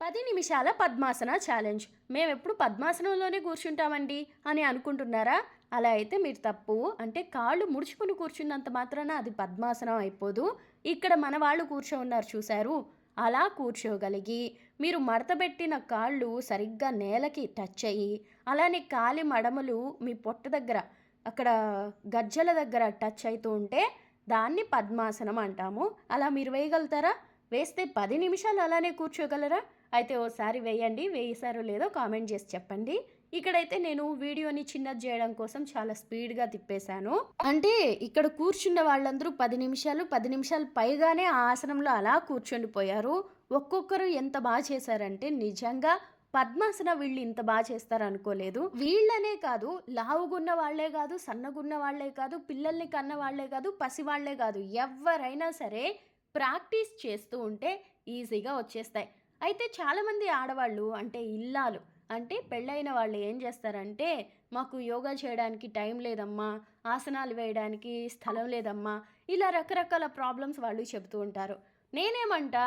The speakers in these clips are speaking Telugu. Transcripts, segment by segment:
పది నిమిషాల పద్మాసన ఛాలెంజ్ మేము ఎప్పుడు పద్మాసనంలోనే కూర్చుంటామండి అని అనుకుంటున్నారా? అలా అయితే మీరు తప్పు. అంటే కాళ్ళు ముడుచుకుని కూర్చున్నంత మాత్రాన అది పద్మాసనం అయిపోదు. ఇక్కడ మన వాళ్ళు కూర్చో ఉన్నారు చూశారు. అలా కూర్చోగలిగి మీరు మడతబెట్టిన కాళ్ళు సరిగ్గా నేలకి టచ్ అయ్యి అలానే కాలి మడమలు మీ పొట్ట దగ్గర అక్కడ గజ్జల దగ్గర టచ్ అవుతూ ఉంటే దాన్ని పద్మాసనం అంటాము. అలా మీరు వేయగలుగుతారా? వేస్తే పది నిమిషాలు అలానే కూర్చోగలరా? అయితే ఓసారి వేయండి వేసారో లేదో కామెంట్ చేసి చెప్పండి. ఇక్కడైతే నేను వీడియోని చిన్నది చేయడం కోసం చాలా స్పీడ్గా తిప్పేశాను. అంటే ఇక్కడ కూర్చున్న వాళ్ళందరూ పది నిమిషాలు పది నిమిషాలు పైగానే ఆ ఆసనంలో అలా కూర్చుండిపోయారు ఒక్కొక్కరు ఎంత బాగా చేశారంటే నిజంగా పద్మాసన వీళ్ళు ఇంత బాగా చేస్తారు అనుకోలేదు వీళ్ళనే కాదు లావుగున్న వాళ్ళే కాదు సన్నగున్న వాళ్ళే కాదు పిల్లల్ని కన్న వాళ్ళే కాదు పసివాళ్ళే కాదు ఎవరైనా సరే ప్రాక్టీస్ చేస్తూ ఉంటే ఈజీగా వచ్చేస్తాయి. అయితే చాలామంది ఆడవాళ్ళు అంటే ఇల్లాలు అంటే పెళ్ళైన వాళ్ళు ఏం చేస్తారంటే మాకు యోగా చేయడానికి టైం లేదమ్మా ఆసనాలు వేయడానికి స్థలం లేదమ్మా ఇలా రకరకాల ప్రాబ్లమ్స్ వాళ్ళు చెబుతూ ఉంటారు. నేనేమంటా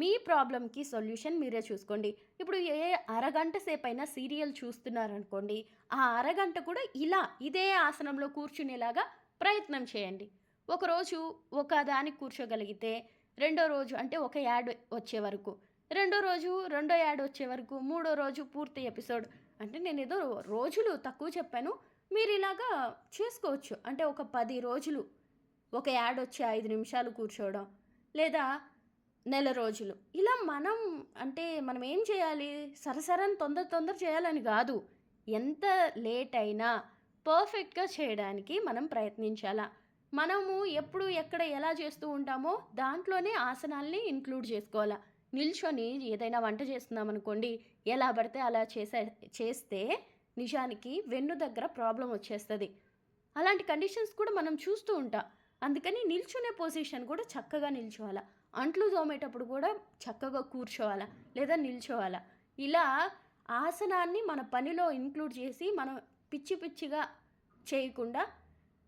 మీ ప్రాబ్లంకి సొల్యూషన్ మీరే చూసుకోండి. ఇప్పుడు ఏ అరగంట సేపు అయినా సీరియల్ చూస్తున్నారనుకోండి ఆ అరగంట కూడా ఇలా ఇదే ఆసనంలో కూర్చునేలాగా ప్రయత్నం చేయండి. ఒకరోజు ఒక దానికి కూర్చోగలిగితే రెండో రోజు అంటే ఒక యాడ్ వచ్చే వరకు. రెండో రోజు రెండో యాడ్ వచ్చే వరకు మూడో రోజు పూర్తి ఎపిసోడ్. అంటే నేను ఏదో రోజులు తక్కువ చెప్పాను. మీరు ఇలాగా చేసుకోవచ్చు. అంటే ఒక పది రోజులు ఒక యాడ్ వచ్చి ఐదు నిమిషాలు కూర్చోవడం. లేదా నెల రోజులు. ఇలా మనం అంటే మనం ఏం చేయాలి? సరసరని తొందర తొందర చేయాలని కాదు. ఎంత లేట్ అయినా పర్ఫెక్ట్గా చేయడానికి మనం ప్రయత్నించాలా? మనము ఎప్పుడు ఎక్కడ ఎలా చేస్తూ ఉంటామో దాంట్లోనే ఆసనాల్ని ఇంక్లూడ్ చేసుకోవాలా. నిల్చొని ఏదైనా వంట చేస్తున్నాం అనుకోండి ఎలా పడితే అలా చేసే చేస్తే నిజానికి వెన్ను దగ్గర ప్రాబ్లం వచ్చేస్తుంది. అలాంటి కండిషన్స్ కూడా మనం చూస్తూ ఉంటాం. అందుకని నిల్చునే పొజిషన్ కూడా చక్కగా నిల్చోవాలా. అంట్లు తోమేటప్పుడు కూడా చక్కగా కూర్చోవాలా లేదా నిల్చోవాలా. ఇలా ఆసనాన్ని మన పనిలో ఇంక్లూడ్ చేసి మనం పిచ్చి పిచ్చిగా చేయకుండా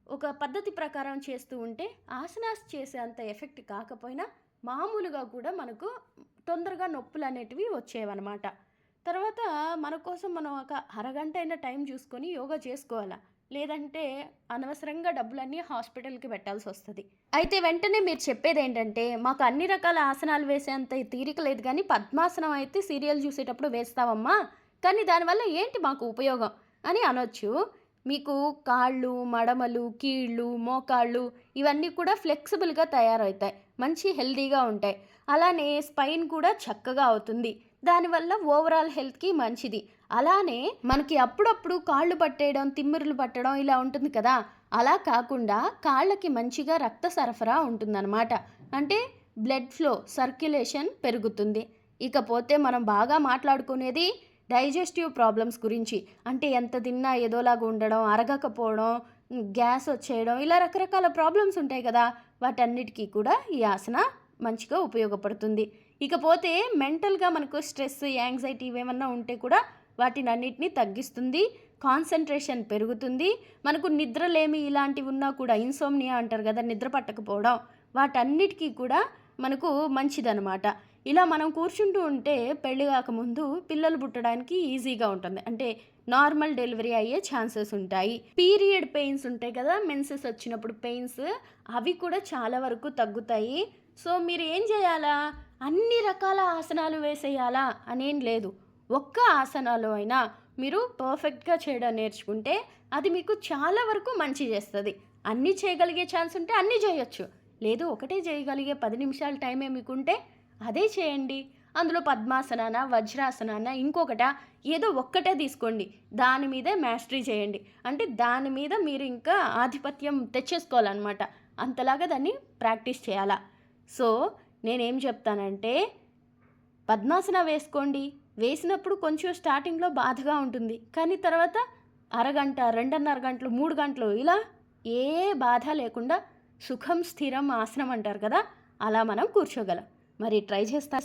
ఒక పద్ధతి ప్రకారం చేస్తూ ఉంటే ఆసనాస్ చేసే అంత ఎఫెక్ట్ కాకపోయినా మామూలుగా కూడా మనకు తొందరగా నొప్పులు అనేటివి వచ్చేవన్నమాట. తర్వాత మన కోసం మనం ఒక అరగంట అయినా టైం చూసుకొని యోగా చేసుకోవాలా? లేదంటే అనవసరంగా డబ్బులన్నీ హాస్పిటల్కి పెట్టాల్సి వస్తుంది. అయితే వెంటనే మీరు చెప్పేది ఏంటంటే మాకు అన్ని రకాల ఆసనాలు వేసేంత తీరిక లేదు కానీ పద్మాసనం అయితే సీరియల్ చూసేటప్పుడు వేస్తావమ్మా. కానీ దానివల్ల ఏంటి మాకు ఉపయోగం? అని అనొచ్చు. మీకు కాళ్ళు మడమలు కీళ్ళు మోకాళ్ళు ఇవన్నీ కూడా ఫ్లెక్సిబుల్గా తయారవుతాయి. మంచి హెల్దీగా ఉంటాయి. అలానే స్పైన్ కూడా చక్కగా అవుతుంది. దానివల్ల ఓవరాల్ హెల్త్కి మంచిది. అలానే మనకి అప్పుడప్పుడు కాళ్ళు పట్టేయడం తిమ్మిరులు పట్టడం ఇలా ఉంటుంది కదా! అలా కాకుండా కాళ్ళకి మంచిగా రక్త సరఫరా ఉంటుందన్నమాట. అంటే బ్లడ్ ఫ్లో సర్క్యులేషన్ పెరుగుతుంది. ఇకపోతే మనం బాగా మాట్లాడుకునేది డైజెస్టివ్ ప్రాబ్లమ్స్ గురించి అంటే ఎంత తిన్నా ఏదోలాగా ఉండడం అరగకపోవడం గ్యాస్ వచ్చేయడం ఇలా రకరకాల ప్రాబ్లమ్స్ ఉంటాయి కదా వాటన్నిటికీ కూడా ఈ ఆసన మంచిగా ఉపయోగపడుతుంది. ఇకపోతే మెంటల్గా మనకు స్ట్రెస్ యాంగ్జైటీ ఏమన్నా ఉంటే కూడా వాటిని అన్నిటినీ తగ్గిస్తుంది కాన్సన్ట్రేషన్ పెరుగుతుంది. మనకు నిద్రలేమి ఇలాంటివి ఉన్నా కూడా ఇన్సోమ్నియా అంటారు కదా నిద్ర పట్టకపోవడం వాటన్నిటికీ కూడా మనకు మంచిదనమాట ఇలా మనం కూర్చుంటూ ఉంటే పెళ్ళి కాకముందు పిల్లలు పుట్టడానికి ఈజీగా ఉంటుంది. అంటే నార్మల్ డెలివరీ అయ్యే ఛాన్సెస్ ఉంటాయి. పీరియడ్ పెయిన్స్ ఉంటాయి కదా మెన్సెస్ వచ్చినప్పుడు పెయిన్స్ అవి కూడా చాలా వరకు తగ్గుతాయి. సో మీరు ఏం చేయాలా? అన్ని రకాల ఆసనాలు వేసేయాలా? అనేం లేదు. ఒక్క ఆసనాలు అయినా మీరు పర్ఫెక్ట్గా చేయడం నేర్చుకుంటే అది మీకు చాలా వరకు మంచి చేస్తుంది. అన్నీ చేయగలిగే ఛాన్స్ ఉంటే అన్నీ చేయొచ్చు. లేదు ఒకటే చేయగలిగే పది నిమిషాల టైమే మీకుంటే అదే చేయండి. అందులో పద్మాసనాన వజ్రాసనాన ఇంకొకట ఏదో ఒక్కటే తీసుకోండి. దాని మీదే మాస్టరీ చేయండి. అంటే దాని మీద మీరు ఇంకా ఆధిపత్యం తెచ్చేసుకోవాలన్నమాట. అంతలాగా దాన్ని ప్రాక్టీస్ చేయాలా? సో నేనేం చెప్తానంటే పద్మాసన వేసుకోండి. వేసినప్పుడు కొంచెం స్టార్టింగ్లో బాధగా ఉంటుంది. కానీ తర్వాత అరగంట రెండున్నర గంటలు మూడు గంటలు ఇలా ఏ బాధ లేకుండా సుఖం స్థిరం ఆసనం అంటారు కదా అలా మనం కూర్చోగలం. మరి ట్రై చేస్తా